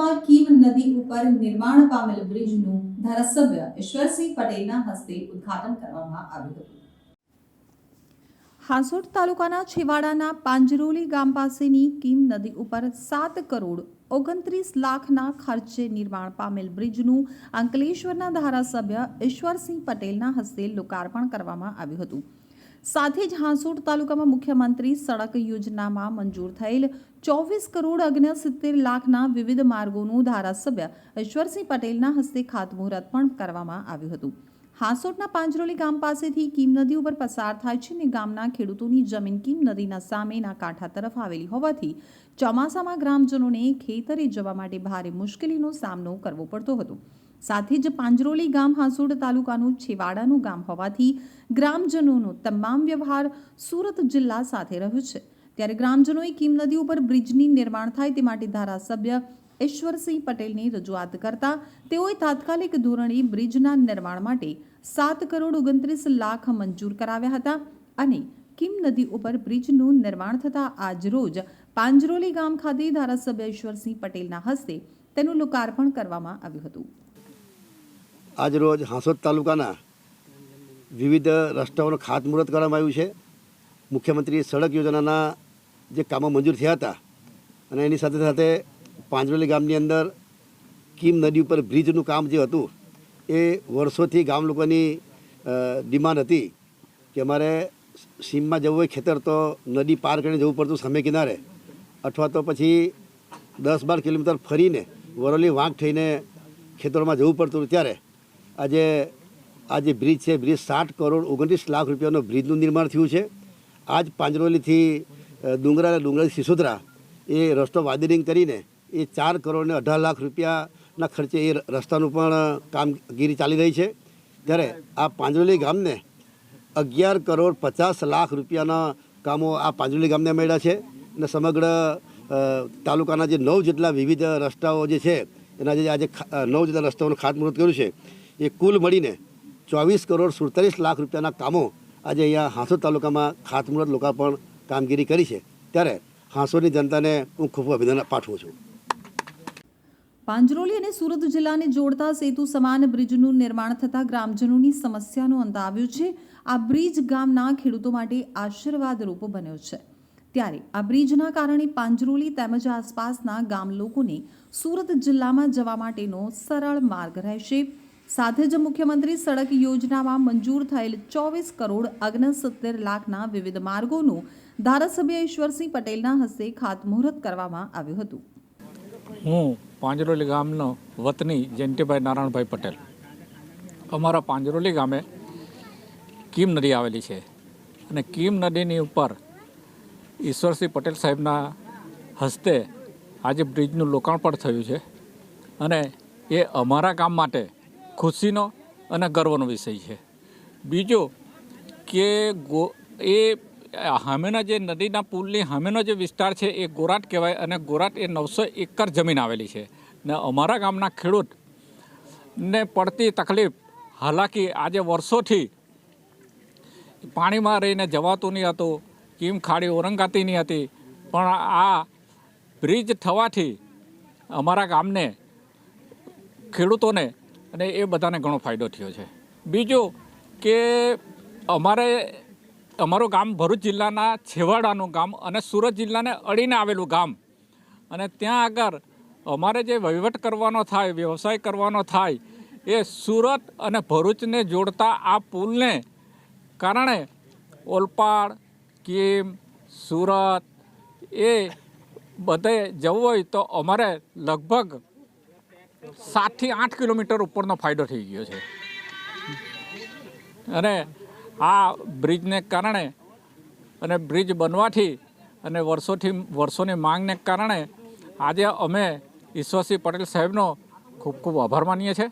ઉપર નિર્માણ પામેલ બ્રિજનું ધારાસભ્ય ઈશ્વરસિંહ પટેલના હસ્તે ઉદ્ઘાટન કરવામાં આવ્યું હતું. હાંસોટ તાલુકાના છેવાડાના પાંજરોલી ગામ પાસેની કીમ નદી ઉપર સાત કરોડ ઓગણત્રીસ લાખના ખર્ચે નિર્માણ પામેલ બ્રિજનું અંકલેશ્વરના ધારાસભ્ય ઈશ્વરસિંહ પટેલના હસ્તે લોકાર્પણ કરવામાં આવ્યું હતું. સાથે જ હાંસોટ તાલુકામાં મુખ્યમંત્રી સડક યોજનામાં મંજૂર થયેલ ચોવીસ કરોડ ઓગણસિત્તેર લાખના વિવિધ માર્ગોનું ધારાસભ્ય ઈશ્વરસિંહ પટેલના હસ્તે ખાતમુહૂર્ત પણ કરવામાં આવ્યું હતું. હાંસોટના પાંજરોલી ગામ પાસેથી કીમ નદી ઉપર પસાર થાય છે અને ગામના ખેડૂતોની જમીન કીમ નદીના સામેના કાંઠા તરફ આવેલી હોવાથી ચોમાસામાં ગ્રામજનોને ખેતરે જવા માટે ભારે મુશ્કેલીનો સામનો કરવો પડતો હતો. સાથે જ પાંજરોલી ગામ હાંસોડ તાલુકાનું છેવાડાનું ગામ હોવાથી ગ્રામજનોનો તમામ વ્યવહાર સુરત જિલ્લા સાથે રહ્યો છે. ત્યારે ગ્રામજનોએ કીમ નદી ઉપર બ્રિજની નિર્માણ થાય તે માટે ધારાસભ્ય ઈશ્વરસિંહ પટેલની રજૂઆત કરતા તેઓએ તાત્કાલિક ધોરણે બ્રિજના નિર્માણ માટે સાત કરોડ ઓગણત્રીસ લાખ મંજૂર કરાવ્યા હતા અને કિમ નદી ઉપર બ્રિજનું નિર્માણ થતાં આજરોજ પાંજરોલી ગામ ખાતે ધારાસભ્ય ઈશ્વરસિંહ પટેલના હસ્તે તેનું લોકાર્પણ કરવામાં આવ્યું હતું. આજરોજ હાંસોદ તાલુકાના વિવિધ રસ્તાઓનું ખાતમુહૂર્ત કરવામાં આવ્યું છે. મુખ્યમંત્રી સડક યોજનાના જે કામો મંજૂર થયા હતા અને એની સાથે સાથે પાંજરોલી ગામની અંદર કીમ નદી ઉપર બ્રિજનું કામ જે હતું, એ વર્ષોથી ગામ લોકોની ડિમાન્ડ હતી કે અમારે સીમમાં જવું હોય ખેતર તો નદી પાર કરીને જવું પડતું સામે કિનારે અથવા તો પછી દસ બાર કિલોમીટર ફરીને વરોલી વાંક થઈને ખેતરોમાં જવું પડતું ત્યારે આજે આ જે બ્રિજ છે, બ્રિજ સાઠ કરોડ ઓગણત્રીસ લાખ રૂપિયાનો બ્રિજનું નિર્માણ થયું છે. આજ પાંજરોલીથી ડુંગરા અને ડુંગરાથી સિસોદરા એ રસ્તો વાદરિંગ કરીને એ ચાર કરોડ ને અઢાર લાખ રૂપિયાના ખર્ચે એ રસ્તાનું પણ કામગીરી ચાલી રહી છે. ત્યારે આ પાંજરોલી ગામને અગિયાર કરોડ પચાસ લાખ રૂપિયાના કામો આ પાંજરોલી ગામને મળ્યા છે અને સમગ્ર તાલુકાના જે નવ જેટલા વિવિધ રસ્તાઓ જે છે, એના જે આજે નવ જેટલા રસ્તાઓનું ખાતમુહૂર્ત કર્યું છે એ કુલ મળીને ચોવીસ કરોડ સુડતાલીસ લાખ રૂપિયાના કામો આજે અહીંયા હાંસોદ તાલુકામાં ખાતમુહૂર્ત લોકાર્પણ કામગીરી કરી છે. ત્યારે હાંસોદની જનતાને હું ખૂબ અભિનંદન પાઠવું છું. પાંજરોલી અને સુરત જિલ્લાને જોડતા સેતુ સમાન બ્રિજનું નિર્માણ થતાં ગ્રામજનોની સમસ્યાનો અંત આવ્યો છે. આ બ્રિજ ગામના ખેડૂતો માટે આશીર્વાદરૂપ બન્યો છે. ત્યારે આ બ્રિજના કારણે પાંજરોલી તેમજ આસપાસના ગામ લોકોને સુરત જિલ્લામાં જવા માટેનો સરળ માર્ગ રહેશે. સાથે જ મુખ્યમંત્રી સડક યોજનામાં મંજૂર થયેલ ચોવીસ કરોડ ઓગણસિત્તેર લાખના વિવિધ માર્ગોનું ધારાસભ્ય ઈશ્વરસિંહ પટેલના હસ્તે ખાતમુહૂર્ત કરવામાં આવ્યું હતું. હું પાંજરોલી ગામનો વતની જયંતિભાઈ નારાયણભાઈ પટેલ. અમારા પાંજરોલી ગામે કીમ નદી આવેલી છે અને કીમ નદીની ઉપર ઈશ્વરસિંહ પટેલ સાહેબના હસ્તે આજે બ્રિજનું લોકાર્પણ થયું છે અને એ અમારા ગામ માટે ખુશીનો અને ગર્વનો વિષય છે. બીજો કે ગો, એ સામેના જે નદીના પુલની સામેનો જે વિસ્તાર છે એ ગોરાટ કહેવાય અને ગોરાટ એ નવસો એકર જમીન આવેલી છે. ને અમારા ગામના ખેડૂત ને પડતી તકલીફ, હાલાકી આજે વર્ષોથી પાણીમાં રહીને જવાતું નહીં હતું, કીમ ખાડી ઓરંગાતી નહીં હતી. પણ આ બ્રિજ થવાથી અમારા ગામને ખેડૂતોને અને એ બધાને ઘણો ફાયદો થયો છે. બીજું કે અમારે, અમારું ગામ ભરૂચ જિલ્લાના છેવાડાનું ગામ અને સુરત જિલ્લાને અડીને આવેલું ગામ. અને ત્યાં આગળ અમારે જે વહીવટ કરવાનો થાય, વ્યવસાય કરવાનો થાય, એ સુરત અને ભરૂચને જોડતા આ પુલને કારણે ઓલપાડ, કીમ, સુરત એ બધે જવું હોય તો અમારે લગભગ સાતથી આઠ કિલોમીટર ઉપરનો ફાયદો થઈ ગયો છે. અને આ બ્રિજને કારણે અને બ્રિજ બનવાથી અને વર્ષોથી, વર્ષોની માંગને કારણે આજે અમે ઈશ્વરસિંહ પટેલ સાહેબનો ખૂબ ખૂબ આભાર માનીએ છીએ.